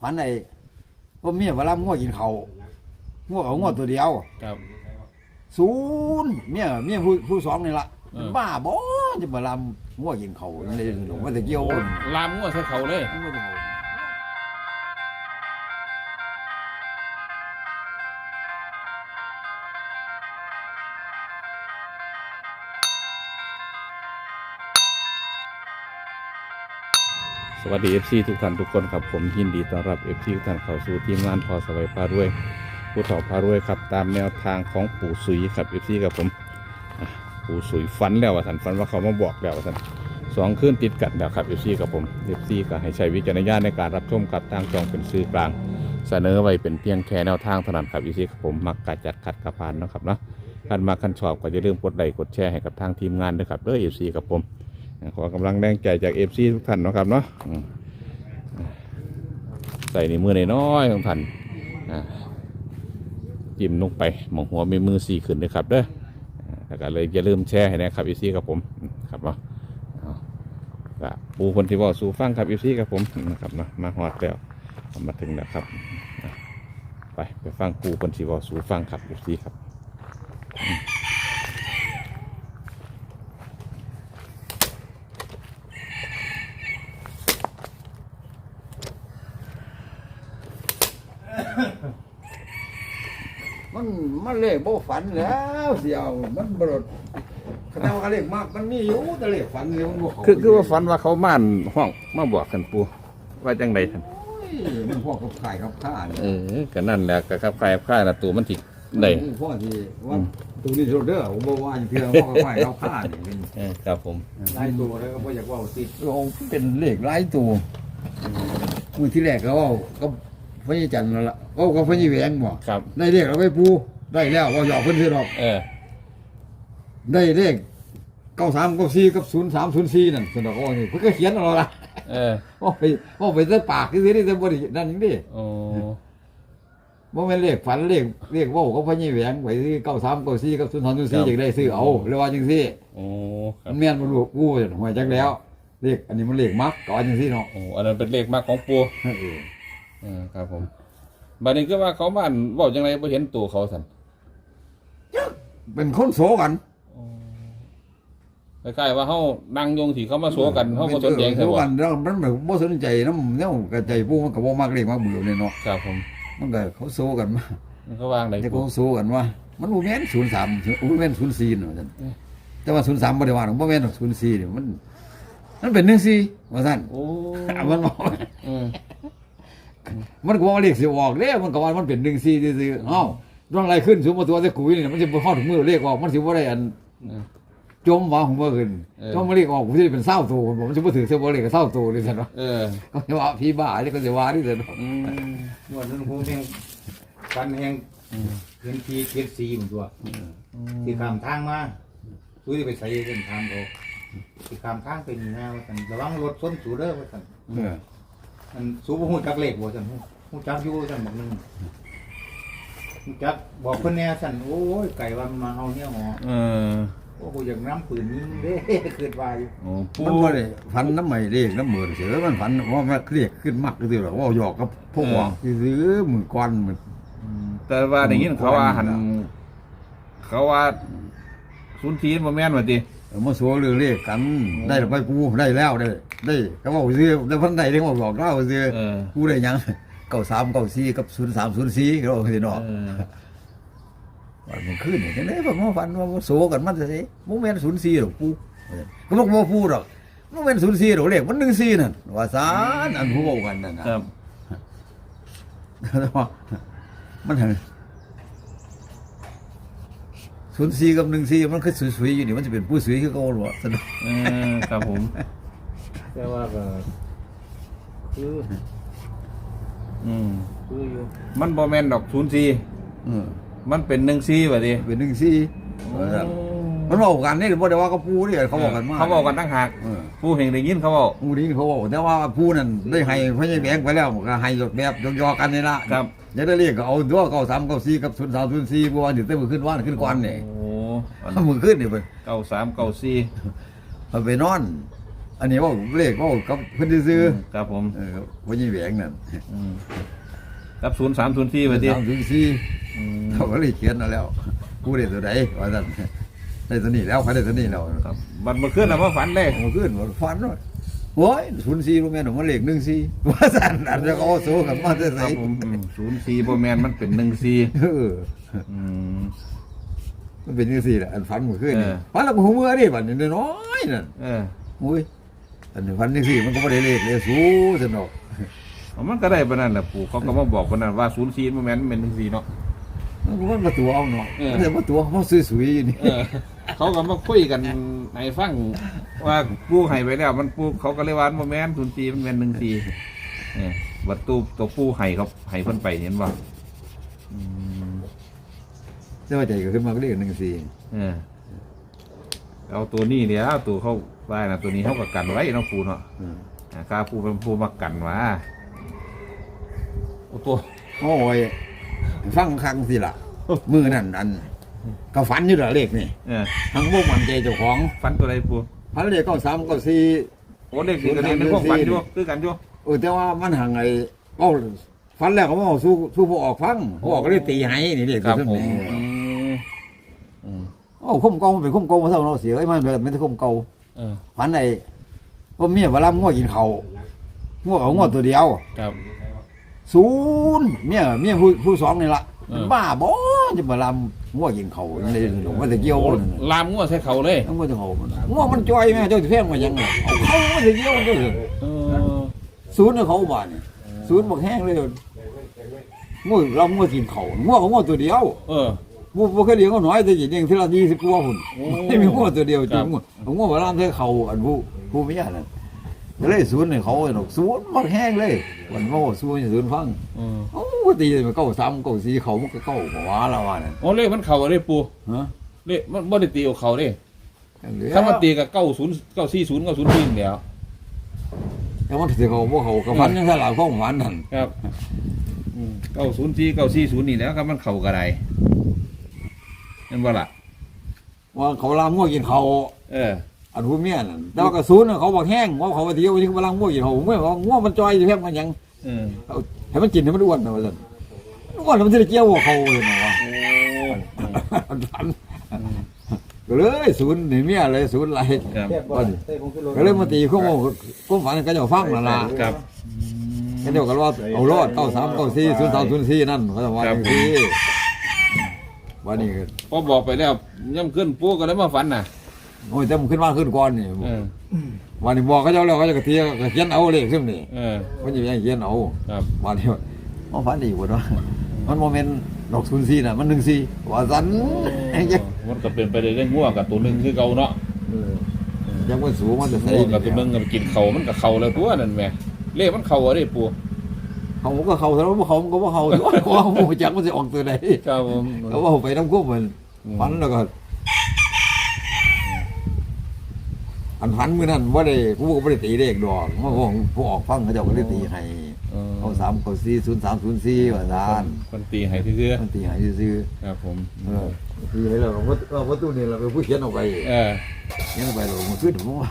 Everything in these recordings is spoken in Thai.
ฝันไอ้ว่าเมียว่าลำง่วกินเขาวง่วเอาง่วตัวเดียวครับ ศูนย์เมียเมียผู้ผู้สองนี่ละเออ บ้าบ่จะมาลำง่วกินเขาวในหลวงว่าแต่เกี่ยวลามงัวใส่เขาเลยมันก็จะบอ สวัสดี FC ทุกท่านทุกคนครับผมยินดีต้อนรับ FC ทุกท่านเข้าสู่ทีมงานพอสบายพารวยผู้ถอพารวยครับตามแนวทางของปู่สุยครับ FC กับผมอะปู่สุยฝันแล้วว่าท่านฝันว่าเขามาบอกแล้วว่าท่านสองคืนติดกันแล้วครับ FC กับผม FC ก็ให้ใช้วิจารณญาณในการรับชมกับทางจองเป็นสื่อกลาง เสนอไว้เป็นเพียงแค่แนวทางเท่านั้นครับ FC กับผมมักกัดจัดขัดกระพานเนาะครับเนาะท่านมาคันชอบก็อย่าลืมกดไลค์กดแชร์ให้กับทางทีมงานด้วยครับเด้อ FC กับผม ขอกำลังแรงใจจากเอฟซีทุกท่านนะครับเนาะใส่ในมือในน้อยของท่านจิ้มลงไปหมองหัวมีมือสี่ขึ้นเลยครับเด้ออ่าแล้วก็เลยอย่าลืมแชร์ให้นะครับเอฟซีกับผมครับเนาะก็ปูคนที่บอกสู่ฟังครับเอฟซีกับผมนะครับเนาะมาฮอดแล้วมาถึงแล้วครับ ไปไปฟังปูคนที่บอกสู่ฟังครับเอฟซีครับ มันมันเลขบ่ฝันแล้วเสียวมันบรดคณะว่าเลขมากมันมีอยู่แต่เลขฝันเนี่ยมันบ่เข้าคือคือว่าฝันว่าเขาม่านห้องมาบอกกันปูว่าจังใดท่านโอ้ยมันพวกกับขายกับข้าเนี่ย เออก็นั่นแหละก็ครับใครค่ายละตัวมันถิได้ พ่อที่ว่าตรงนี้โรเดอร์ผมบอกว่าอย่างเดียวพ่อกับขายกับข้าเนี่ยเป็นเออครับผมหลายตัวแล้วก็บ่อยากว่าติดเราเป็นเลขหลายตัวมือที่แรกก็เว่าก็พญจันทร์นั่นละเว่าก็พญแหวงบ่ครับได้เลขเราไปปู ได้แล้วว่าหยอกเพิ่นซื้อดอก เออ ได้เลขเก้าสามเก้าสี่กับศูนย์สามศูนย์สี่นั่นสนดอกว่านี่เพิ่นก็เขียนเอาละเออว่าไปว่าไปใส่ปากที่นี่แต่บ่ได้นั่นนี่ดิโอ้บ่แม่นเลขฝันเลขเลขเว้าก็พญแหวงไว้ที่เก้าสามเก้าสี่กับศูนย์สามศูนย์สี่อยากได้ซื้อเอาหรือว่าจังซี่โอ้ครัมับนแม่นบ่รู้กูจังหวยจักแล้ว เลขอันนี้มันเลขมักก็ว่าจังซี่เนาะโอ้อันนั้นเป็นเลขมากของปูเออเออครับผมบัดนี้ก็ว่าเขาบ้านบอกจังไรบ่เห็นตัวเขาสัน เป็นคนโสกันคล้ายๆว่าเฮานั่งยงที่เขามาโสกันเฮาบ่สนใจโสใช่บ่กันแล้วมันแบบบ่สนใจนำแนวกระใจผู้มันก็บ่มักเลขมักเบื่อเลยเนาะครับผมมันก็เขาโสกันมามันก็วางได้แต่ปูเขาโซกันว่า มันบ่แม่นศูนย์สามบ่แม่นศูนย์สี่เนาะท่านแต่ว่าศูนย์สามบ่ได้ว่าหรอกบ่แม่นศูนย์สี่เนี่ยมันมันเป็นหนึ่งสี่ว่าซั่นโอ้มันบอกเออมันก็ว่าเลขสิออกเด้มันก็ว่ามันเป็นหนึ่งสี่ซื่อๆเอ้าเรื่องอะไรขึ้นสูงมาตัวแต่กุยนี่มันสิบ่ฮอดถึงมือเลขออกมันสิบ่ได้อันเออจมว่าผมบ่ขึ้นเออจมมาเลขออกผมสิเป็นเศร้าตัวผมสิบ่ถือเสื้อบ่เลขก็เศร้าตัวเลยซั่นเนาะเออก็สิว่าพี่บ้านี่ก็สิว่านี่ซั่นเนาะอืมนวดนั้นคงแห้งกันแห้งอืมเห็นทีเทียสีมันตัวที่ข้ามทางมาสู้ที่ไปใส่เส้นทางเขาที่ข้ามทางไปนี่นะว่าสันระวังรถส้นสูเด้อว่าสันเออมันสูบหูจักเลขว่าสันหูจักอยู่สันบอกนึงหู จักบอกเพิ่นแน่สันโอ้ยไก่ว่ามันมาเอาเนี่ยหมอเออโอ้กูอยากน้ำปืนยิงเด้เกิดวายอยู่โอ้ปูมันบ่ได้ฝันน้ำใหม่เลขน้ำมือเสือมันฝันว่ามันเรียกขึ้นมักซื่อๆหรอกว่าหยอกกับพวกหวังซื้อมือก่อนมันแต่ว่าได้ยินเขาว่าหันเขาว่าศูนย์ทีบ่แม่นว่าติเออมาสัวเรื่องเลขกันได้หรือไปกูได้แล้วได้ได้ก็บอกซื้อได้พันใดได้บอกหลอกเล่าซื้อเออกูได้หยัง เก้าสามเก้าสี่กับศูนย์สามศูนย์สี่ก็บอกสิเนาะเออวันมันขึ้นนี่จังได๋ผมมาฝันว่ามาสัวกันมันจะสิบ่แม่นศูนย์สี่หรอกกูก็บอกบ่พูดหรอกบ่แม่นศูนย์สี่หรอกเลขมันหนึ่งสี่นั่นว่าซานอันผู้เว้ากันนั่นน่ะครับแต่ว่ามันเห็นศูนย์สี่กับหนึ่งสี่มันคือสวยๆอยู่นี่มันจะเป็นผู้สวยคือเก่าหรอสนุกเออครับผมแต่ว่าก็คือ อืมคืออยู่มันบ่แม่นดอกศูนย์สี่เออมันเป็นหนึ่งสี่ว่าติเป็นหนึ่งสี่มันบอกกันนี่บ่ได้ว่ากับผู้นี่เขาบอกกันมาเขาบอกกันตั้งหากเออผู้เห็นได้ยินเขาบอกผู้นี้เขาบอกแต่ว่าผู้นั้นได้ให้พญาแบงไปแล้วก็ให้แบบยอๆกันนี่ละครับอย่าได้เรียกก็เอาตัวเก้าสามเก้าสี่กับศูนย์สามศูนย์สี่บัวนี่เต้มือขึ้นว่านขึ้นก้อนนี่โอ้อันเอามือขึ้นนี่ไปเก้าสามเก้าสี่เอาไปนอน อันนี้ว่าเลขว่ากับเพิ่นซื้อครับผมๆเออพ่อยี่แหวงนั่นอืมกับศูนย์สามศูนย์สี่ไปดิสามถึงสี่อืมเขาก็เลยเขียนเอาแล้วกูได้ตัวใดว่าซั่นได้ตัวนี้แล้วเขาได้ตัวนี้แล้วครับบัดเมื่อคืนเรามาฝันเลยผมขึ้นว่าฟันว่าโอ้ยศูนย์สี่โรงแรมมันเลขหนึ่งสี่ว่าซั่นอันจะเขาโซ่กันมาจะคใส่รับผมศูนย์สี่โบแมนมันเป็นหนึ่งสี่เออ อืม มันเป็นยังสี่แหละอันฟันมันขึ้นเออฟันแล้วก็หัวเมื่อดิบัดนี้น้อยๆนั่นเออ อุ้ย อันนี้ฟันยังสี่มันก็ไม่ได้เลขเลยสู้สนุกเอามันก็ได้ปานนั้นแหละปู่เขาก็มาบอกปานนั้นว่าศูนย์สี่โบแมนมันเป็นหนึ่งสี่เนาะมันก็มันมาตัวเอาเนาะเออมันจะมาตัวเขาซื้อสวยๆอยู่นี่เออเขาก็มาคุยกันให้ฟังว่าปูให้ไปแล้ว มันปูเขาก็เลยว่าโมแมนศูนย์สี่มันแมนหนึ่งสี่เออบัตรตู้ตัวปูให้เขาให้เพิ่นไปเห็นบ่อืมแต่ว่าใจก็ขึ้นมาก็เลขหนึ่งสี่เออเอาตัวนี้เดี๋ยวตัวเขา ว่านะตัวนี้เขาก็กันไว้เนาะปูเนาะอืมอ่าข้าปูเป็นปูมากันว่าโอ้ตัว โอ้ยฟังคังสิล่ะ มือนั่นอันก็ฝันอยู่ละเลขนี่เออทั้งพวกมันใจเจ้าของฟันตัวใดปูพันเลขก็สามก็สี่ โอ้เด็กนี่ก็เรียนในพวกฟันอยู่คือกันอยู่เออแต่ว่ามันห่างไอ้เอ้าฟันแล้วก็มาเอาสู้สู้ผู้ออกฟังผู้ออกก็เลยตีให้นี่เด็กครับขึ้นผมนี่อืมอืมเอ้าคุ้มเก่ามันเป็นคุ้มเก่ามาเท่าเราเสียไอ้มันเป็นไม่ใช่คุ้มเก่าเออฟันไอ้ก็เมียเวลาง้อกินเขาวง้อเอาง้อตัวเดียวครับ ศูนย์เมียเมียผู้ผู้สองนี่ละเออ บ้าบ่จะมาลำง้อกินเขาในหลงว่าจะเกี่ยวโอ้มันลามงัวใส่เขาเลยต้องง้อจะเขามันง้อมันจอยแม่เจ้าจะแพงมายังไงเอาเขาไม่จะเกี่ยวมันก็เลยเออศูนย์เนี่ยเขาบ้านนี่ศูนย์บักแห้งเลยง้อเราง้อกินเขาง้อเขาง้อตัวเดียว เออ บ่บ่เคยเลี้ยงเขาน้อยแต่อย่างทีละยี่สิบกว่าหุ่นโอ้ไม่มีง้อตัวเดียวจครัริบงง้อเอาง้อมาลำเธอเขาอันผู้ผู้ไม่ยากนั่นก็เลยศูนย์เนี่ยเขาเนาะศูนย์บักแห้งเลยวันโม่ศูนย์ศูนย์ฟังเออโอ้ตีมันเก้าสามเก้าสี่เขามันก็เก้าหัวละว่านั่นโอ้เลขมันเข่าอะไรปูฮะเลขมันบ่ได้ตีเอาเข่าเด้เหลือถ้ามันตีกับเก้าศูนย์เก้าสี่ศูนย์เก้าศูนย์สี่เดียวแต่มันถือเขาบ่เขากระพันยังสลายข้องหวานนั่นครับเก้าศูนย์สี่เก้าสี่ศูนย์นี่แหล้วครับมันเข่ากระได นั่นว่าล่ะว่าเขาลามง่วกินเขาเออ อันผู้เมียนั่นแต่ว่ากระสุนน่ะเขาบอกแห้งว่าเขาว่าเดียวที่เขาลามง่วกินเขาผมไม่ว่าง่วมันจอยอยู่แค่มันยังเออเอาให้มันกินให้มันอ้วนนะว่าซั่นอ้วนแล้วมันจะได้เกี่ยวกับเขาเลยนะวะโอ้อันพันก็เลยศูนย์นี่เมียเลยศูนย์อะไรครับว่าดิก็เลยมาตีข้อมูลข้อฝันก็จะฟังนั่นล่ะครับก็เดียวกันว่าเอารอดเก้าสามเก้าสี่ศูนย์สามศูนย์สี่นั่นเขาจะว่าอย่างนี้ วันนี้ก็พอบอกไปแล้วย่ำขึ้นปูก็เลยมาฝันน่ะโอ้ยแต่มันขึ้นมาขึ้นก่อนนี่เออวันนี้บอกเขาเจ้าแล้วเขาจะกระเทียกระเขียนเอาเลขขึ้นนี่เออ มันจะยังเขียนเอาครับ วันนี้มันฝันดีกว่าเนาะมันโมเมนต์ดอกศูนย์สี่น่ะมันหนึ่งสี่ว่าสันยังมันก็เป็นไปได้เรื่องง่วงกับตัวหนึ่งคือเก่าเนาะยังมันสูงมันจะใส่ง่วงกับตัวหนึ่งกับกินเขามันกับเขาแล้วตัวนั่นแหม่เลขมันเขาอะไรปู เขาก็เขาแต่ว่าเขาก็ว่าเขาตัวเขาหมูจักมันจะออกตัวไหนครับผมเขาว่าไปน้ำกุ้งมันฝันแล้วก็อันฝันมือนั้นว่าได้ผู้ก็ไม่ได้ตีเลขดอกมันของผู้ออกฟังเขาเจ้าก็ได้ตีให้ เออเอาสามเขาสี่ศูนย์สามศูนย์สี่ว่าซานคนตีให้เรื่อยมันตีให้ซื้อๆครับผมๆเออตีให้เราเพราะเพราะตู้นี่เราเป็นผู้เขียนออกไปเออเขียนออกไปเรามันขึ้นผมว่า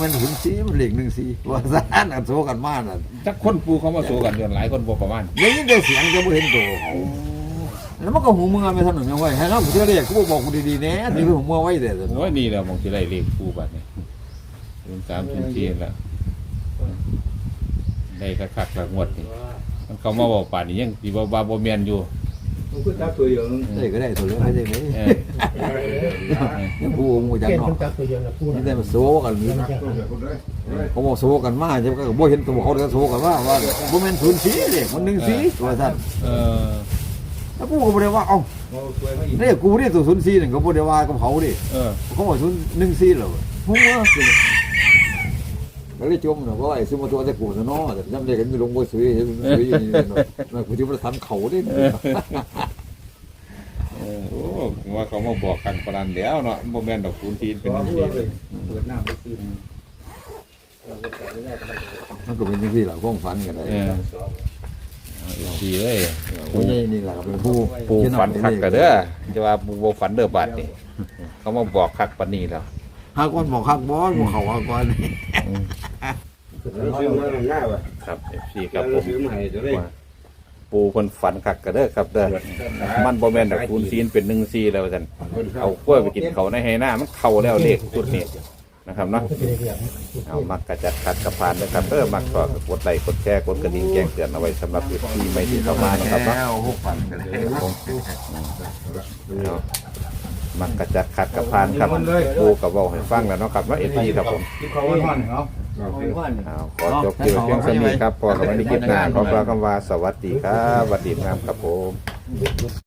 มันศูนย์สี่มันเลขหนึ่งสี่ว่าซานอันโซกันมากน่ะถ้าคนปูเขามาสู้กันจนหลายคนบ่ประมาณยังยิ่งได้เสียงจะไม่เห็นตัวเขาแล้วมันก็หูมือไม่ถนนยังไงให้เราผู้เชื่อเรียกกูบอกกูดีๆแน่ที่หูมือไว้แต่โอ้ยนี่แหละมองที่ไรเลขปูบัดนี่เป็นสามชิ้นเชียนละ ได้คักๆละงวดนี่มันเขามาบอกป่านนี้ยังตีบาบาโบเมียนอยู่มันคือจับตัวเดียวนึงได้ก็ได้ตัวเลือกให้ได้ไหมเออยังกูงูจังเก่งเนาะคนจับตัวเดียวนะพูดนี่ได้มาโซกันนี่เขาบอกโซกันมาใช่ไหมก็บ่เห็นตัวเขาเลยโซกันว่าว่าบ่แม่นศูนย์สีเด็กมันหนึ่งสีตัวท่านเออแล้วกูก็บ่ได้ว่าเอ้าเอาสวยมาอีกเรียกกูเรียกตัวศูนย์สีนี่ก็บ่ได้ว่ากับเขาดิเออเขาบอกศูนย์หนึ่งสีเหรอฮู้ว่า ก็เลยจมเนาะเพราไอ้ซื้อมาตัวแต่กูซะเนาะแต่จำได้กันมีลงบ่สวยเห็นสวยอยู่นี่เนาะมันกูสิบ่ทันเขาดิเออโอ้ผมว่าเขามาบอกกันประดานแล้วเนาะโบเมียนดอกคูณทีนเป็นเอาน้ำหัทีวเลยเปิดหน้าไปซื้อมันก็เป็นจังซี่ล่ะความฝันกันเออเอาดีเลยผู้ใหญ่นี่แหละเป็นผู้ปูฝันคักกันเด้อจะว่าปูบ่ฝันเด้อบาดนี่เขามาบอกคักปานนี้แล้วหากคนบอกคักบ่บ่เขาหากคน ซื้อมาหน้าว่ะครับเอฟซีคแล้รัวบผมซื้อมาให้จะได้ว่าปูคนฝันคักกระเด้อครับเด้อมันบ่แม่นดอกคูณซีนเป็นหนึ่งซีแล้วท่านเอากล้วยไปกินเขาในไหหน้ามันเข้าแล้วเลขจุดนี้นะครับเนาะเอามักกระจัดคัดกระพานนะครับเออมักก็กดไลค์กดแชร์กดกระดิ่งแจ้งเตือนเอาไว้สำหรับที่ไม่ที่เข้ามานะครับเนาะแล้วหกพันกันเลยเอามักกระจัดคัดกระพานครับปูกับเว้าให้ฟังแล้วเนาะครับว่าเอฟซีครับผม ที่เขาว่าห่อนเขาเอาขอจบที่เพียงเท่านี้ครับพอกับวันนี้คลิปหน้าขอกล่าวคำว่าสวัสดีครับสวัสดีงามครับผม